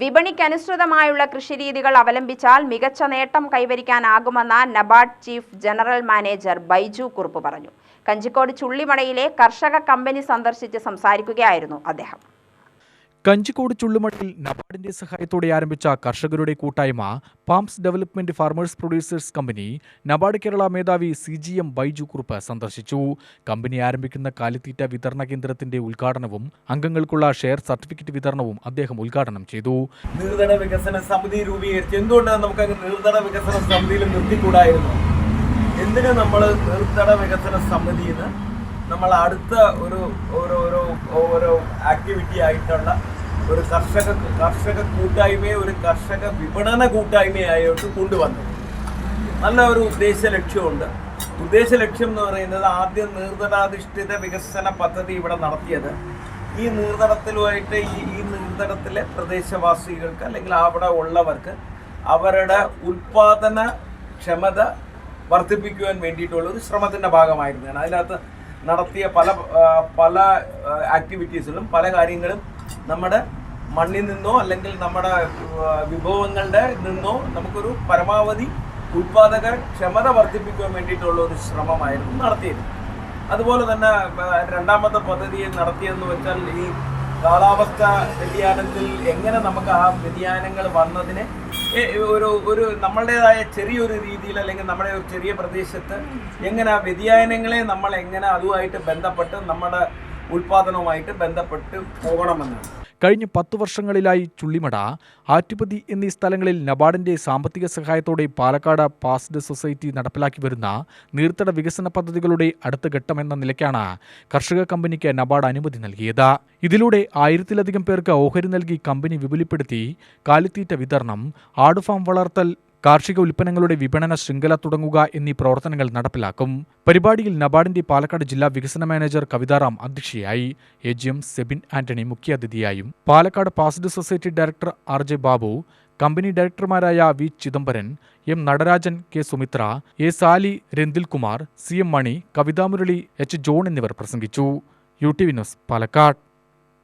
വിപണിക്കനുസൃതമായുള്ള കൃഷിരീതികൾ അവലംബിച്ചാൽ മികച്ച നേട്ടം കൈവരിക്കാനാകുമെന്ന് NABARD chief general manager Baiju Kurup പറഞ്ഞു. കഞ്ചിക്കോട് ചുള്ളിമടയിലെ കർഷക കമ്പനി സന്ദർശിച്ച് സംസാരിക്കുകയായിരുന്നു അദ്ദേഹം. കഞ്ചിക്കോട് ചുള്ളുമട്ടിൽ നബാർഡിന്റെ സഹായത്തോടെ ആരംഭിച്ച കർഷകരുടെ കൂട്ടായ്മ palms development farmers producers company NABARD Kerala മേധാവി C G M Baiju Kurup സന്ദർശിച്ചു. കമ്പനി ആരംഭിക്കുന്ന കാലിത്തീറ്റ വിതരണ കേന്ദ്രത്തിന്റെ ഉദ്ഘാടനവും അംഗങ്ങൾക്കുള്ള ഷെയർ സർട്ടിഫിക്കറ്റ് വിതരണവും അദ്ദേഹം ഉദ്ഘാടനം ചെയ്തു. നീർത്തട വികസന സമിതി രൂപീകരിച്ച് എന്തുകൊണ്ടാണ് നമുക്ക് അങ്ങ് വികസന സമിതിയിൽ നിർത്തിക്കൂടായിരുന്നു? എന്തിനു നമ്മൾ നീർത്തട വികസന സമിതിയിൽ നമ്മൾ അടുത്ത ഒരു ഓരോ ഒരു ആക്ടിവിറ്റി ആയിട്ടുള്ള ഒരു കർഷക കർഷക കൂട്ടായ്മയെ ഒരു കർഷക വിപണന കൂട്ടായ്മയായിട്ട് കൊണ്ടുവന്നു. നല്ല ഒരു ഉദ്ദേശ ലക്ഷ്യമുണ്ട്. ഉദ്ദേശ ലക്ഷ്യം എന്ന് പറയുന്നത് ആദ്യം നീർത്തടാധിഷ്ഠിത വികസന പദ്ധതി ഇവിടെ നടത്തിയത്. ഈ നീർത്തടത്തിലുമായിട്ട് ഈ ഈ നീർത്തടത്തിലെ പ്രദേശവാസികൾക്ക് അല്ലെങ്കിൽ അവിടെ ഉള്ളവർക്ക് അവരുടെ ഉൽപാദന ക്ഷമത വർദ്ധിപ്പിക്കുവാൻ വേണ്ടിയിട്ടുള്ള ഒരു ശ്രമത്തിന്റെ ഭാഗമായിരുന്നു അതിനകത്ത് നടത്തിയ പല പല ആക്ടിവിറ്റീസിലും പല കാര്യങ്ങളും നമ്മുടെ മണ്ണിൽ നിന്നോ അല്ലെങ്കിൽ നമ്മുടെ വിഭവങ്ങളുടെ നിന്നോ നമുക്കൊരു പരമാവധി ഉൽപാദക ക്ഷമത വർദ്ധിപ്പിക്കാൻ വേണ്ടിയിട്ടുള്ള ഒരു ശ്രമമായിരുന്നു നടത്തിയത്. അതുപോലെ തന്നെ രണ്ടാമത്തെ പദ്ധതി നടത്തിയെന്ന് വെച്ചാൽ ഈ കാലാവസ്ഥ വ്യതിയാനത്തിൽ എങ്ങനെ നമുക്ക് ആ വ്യതിയാനങ്ങൾ വന്നതിനെ ഒരു ഒരു നമ്മളുടേതായ ചെറിയൊരു രീതിയിൽ അല്ലെങ്കിൽ നമ്മുടെ ഒരു ചെറിയ പ്രദേശത്ത് എങ്ങനെ ആ വ്യതിയാനങ്ങളെ നമ്മൾ എങ്ങനെ അതുമായിട്ട് ബന്ധപ്പെട്ട് നമ്മുടെ ഉൽപാദനവുമായിട്ട് ബന്ധപ്പെട്ട് പോകണമെന്നാണ്. കഴിഞ്ഞ പത്തു വർഷങ്ങളിലായി ചുള്ളിമട ആറ്റുപതി എന്നീ സ്ഥലങ്ങളിൽ നബാർഡിന്റെ സാമ്പത്തിക സഹായത്തോടെ പാലക്കാട് പാസ്ഡ് സൊസൈറ്റി നടപ്പിലാക്കി വരുന്ന നീർത്തട വികസന പദ്ധതികളുടെ അടുത്ത ഘട്ടമെന്ന നിലയ്ക്കാണ് കർഷക കമ്പനിക്ക് നബാർഡ് അനുമതി നൽകിയത്. ഇതിലൂടെ ആയിരത്തിലധികം പേർക്ക് ഓഹരി നൽകി കമ്പനി വിപുലപ്പെടുത്തി കാലിത്തീറ്റ വിതരണം ആടുഫാം വളർത്തൽ കാർഷിക ഉൽപ്പന്നങ്ങളുടെ വിപണന ശൃംഖല തുടങ്ങുക എന്നീ പ്രവർത്തനങ്ങൾ നടപ്പിലാക്കും. പരിപാടിയിൽ നബാർഡിന്റെ പാലക്കാട് ജില്ലാ വികസന മാനേജർ കവിതാറാം അധ്യക്ഷയായി. A G M Sebin Antony മുഖ്യാതിഥിയായും Palakkad passed society director R J Babu company ഡയറക്ടർമാരായ V Chidambaran M Natarajan K Sumitra A Sali Ranthilkumar C M Mani Kavithamurali H John എന്നിവർ പ്രസംഗിച്ചു. U T V news Palakkad.